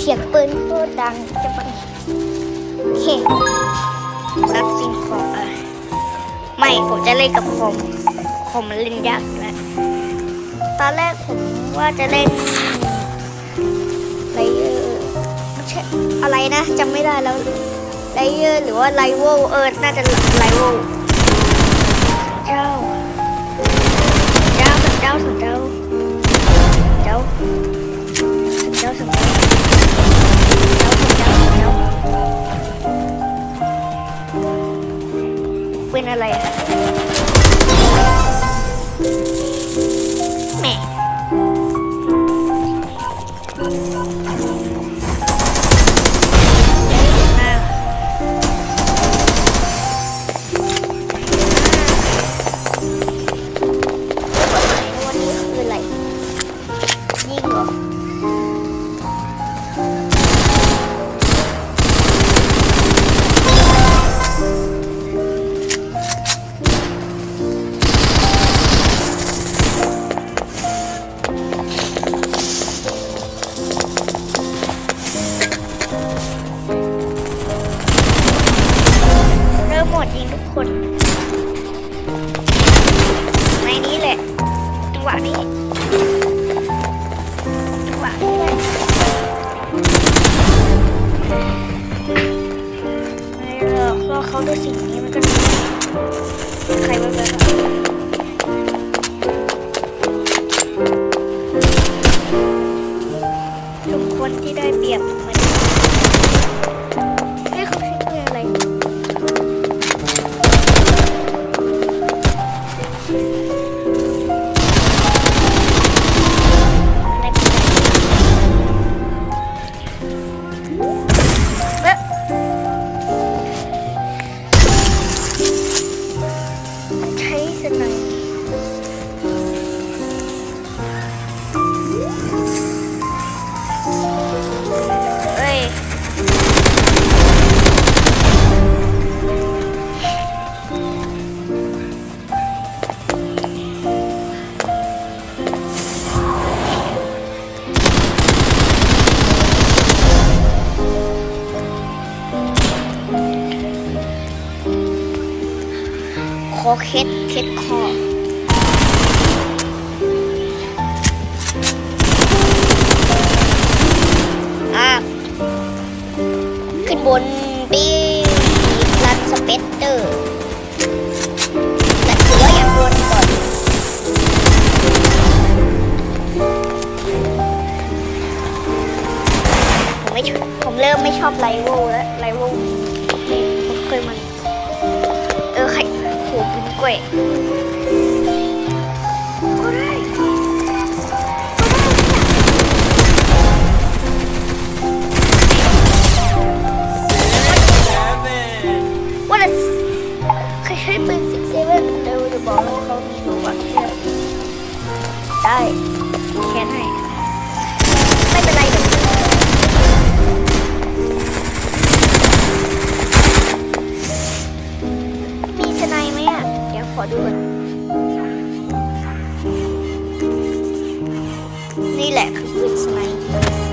เสียงปืนโคตรดังจะไปโอเครับสิ่งของอะไม่ผมจะเล่นกับคอมคอมมันเล่นยากแล้วตอนแรกผมว่าจะเล่นไลเออร์ไม่ใช่อะไรนะจำไม่ได้แล้วไลเออร์หรือว่าไลโวเออน่าจะไลโว เป็นอะไรอะ เพราะเขาด้วยสิ่งนี้มันก็ดีใครมาแบบทุกคนที่ได้เปรียบ อเคล็ดเคล็ดคออะขึ้นบนปีรันสเปกเตอร์แต่ถือว่าอยากโดนก่อนผมไม่ชอบผมเริ่มไม่ชอบไลโวแล้ว นี่แ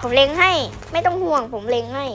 ผมเล็งให้ ไม่ต้องห่วงผมเล็งให้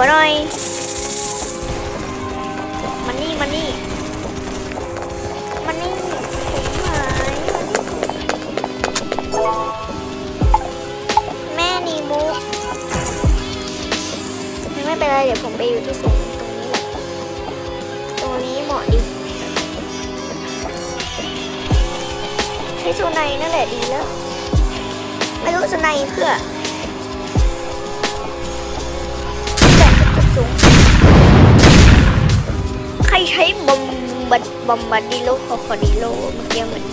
ขอหน่อยมันนี่มันนี่มันนี่ผมหายแม่นีมุกไม่เป็นไรเดี๋ยวผมไปอยู่ที่สูงตรงนี้แหละตรงนี้เหมาะดีใช้โซไนนั่นแหละดีแล้วไม่รู้โซไนเพื่อ ใครใช้บอมบัดบอมบัดดิโลคอคอดิโลเมื่อกี้เหมือน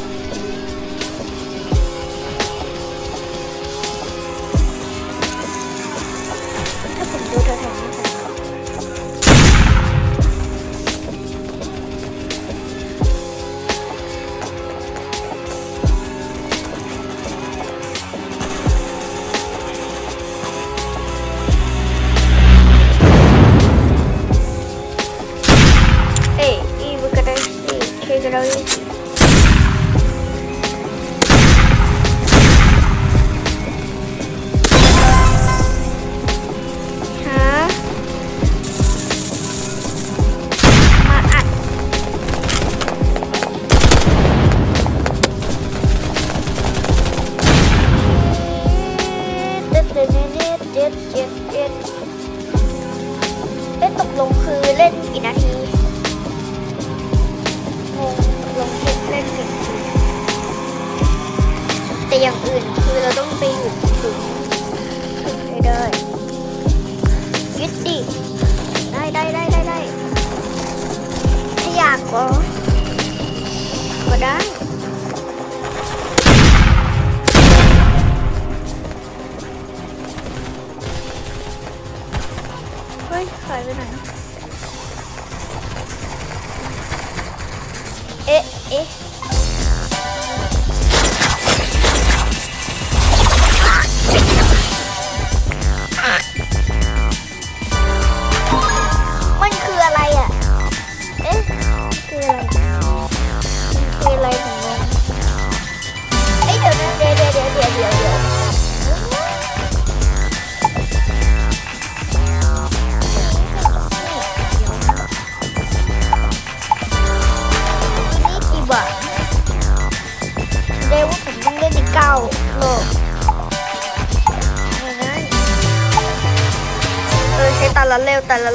เคกระไดสิฮะมาอัดเจ็ดเจ็ดเจ็ดเจ็ดเจ็ดเจ็ดเอ๊ะตกลงคือเล่นกี่นาที แต่อย่างอื่นคือเราต้องไปอยู่ถึงถึงให้ได้ยึดดิได้ได้ได้ได้ได้ถ้าอยากก็ก็ได้เฮ้ยหายไปไหน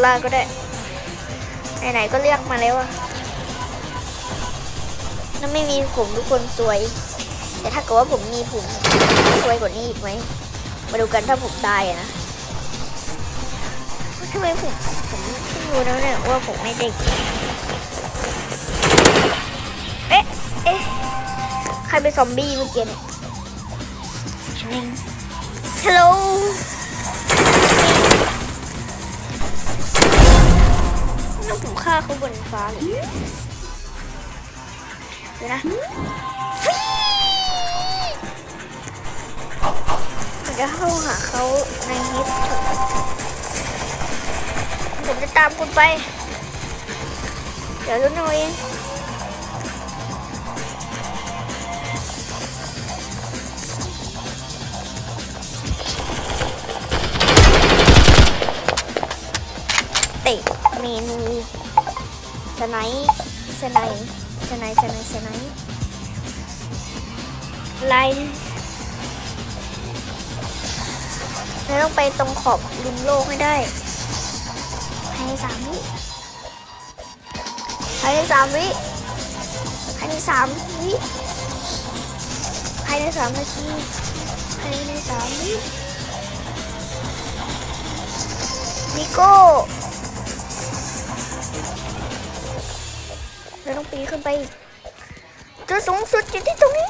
ละล่าก็ได้ไหนๆก็เลือกมาแล้วอะถ้าไม่มีผมทุกคนสวย แต่ถ้าเกิดว่าผมมีผมสวยกว่านี้อีกไหม มาดูกันถ้าผมตายอะนะทำไมผมผมเพิ่รู้แล้วเนี่ยว่าผมไม่เด็กเอ๊ะ เอ๊ะ ใครเป็นซอมบี้เมื่อกี้เนี่ยฮัลโหล ฆ่าเขาบนฟ้าเลยเดี๋ยวนะผมจะเข้าหาเขาในฮิตผมจะตามคุณไป เดี๋ยวรู้หน่อยเอง สไนป์สไนป์สไนป์สไนป์สไนไลน์เราต้องไปตรงขอบริมโลกให้ได้ภายในสามวิภายในสามวิภายในสามวิภายในสามนาทีภายในสามวินิโก้ เราต้องปีนขึ้นไปอีกจุดสูงสุดอยู่ที่ตรงนี้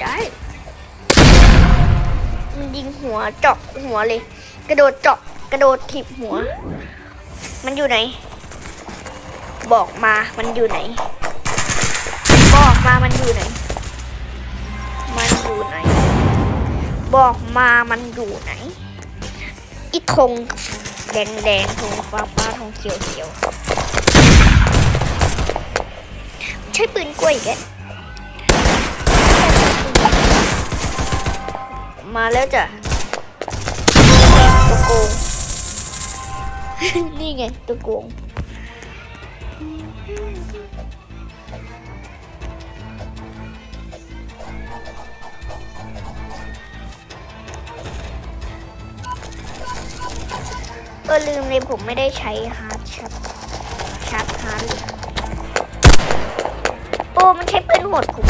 ได้มันยิงหัวเจาะหัวเลย กระโดดเจาะกระโดดถีบหัว มันอยู่ไหน บอกมามันอยู่ไหน บอกมามันอยู่ไหนมัน อยู่ไหน บอกมามันอยู่ไหนอีธงแดงแดงธงฟ้าฟ้าธงเขียวเขียวใช้ปืนกล้วยอีกแกมาแล้วจ้ะตัวโกง นี่ไงตัวโกง อลืมเลยผมไม่ได้ใช้ฮาร์ดชัดชัดฮาร์ดโอ้มันใช้ปืนหมดผม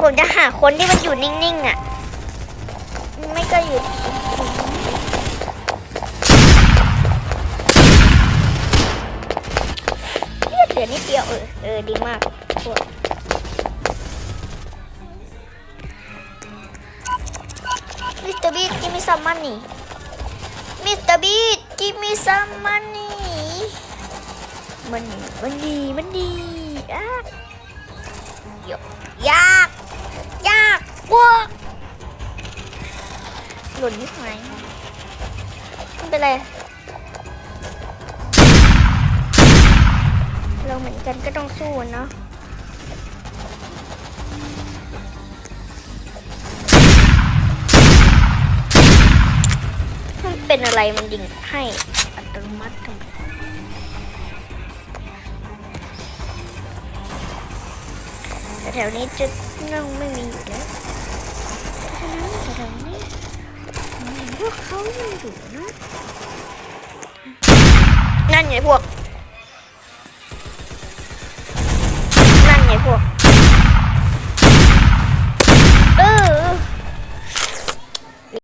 ผมจะหาคนที่มันอยู่นิ่งๆอะ ไม่ก็อยู่ เดเหลือนิดเดียวเออเออดีมากพวกมิสเตอร์บีทกิมิซัมมันนี่มิสเตอร์บีทกิมิซัมมันนี่มันมันดีมันดีอะยกยากยากวัวหล่นนิดหน่อยไม่เป็นไร เราเหมือนกันก็ต้องสู้เนาะมันเป็นอะไรมันยิงให้อัตโนมัติทำไมแต่แถวนี้จะนั่งไม่มีอยู่แล้วแต่แถวนี้พวกเขายังอยู่นะนั่นไงพวก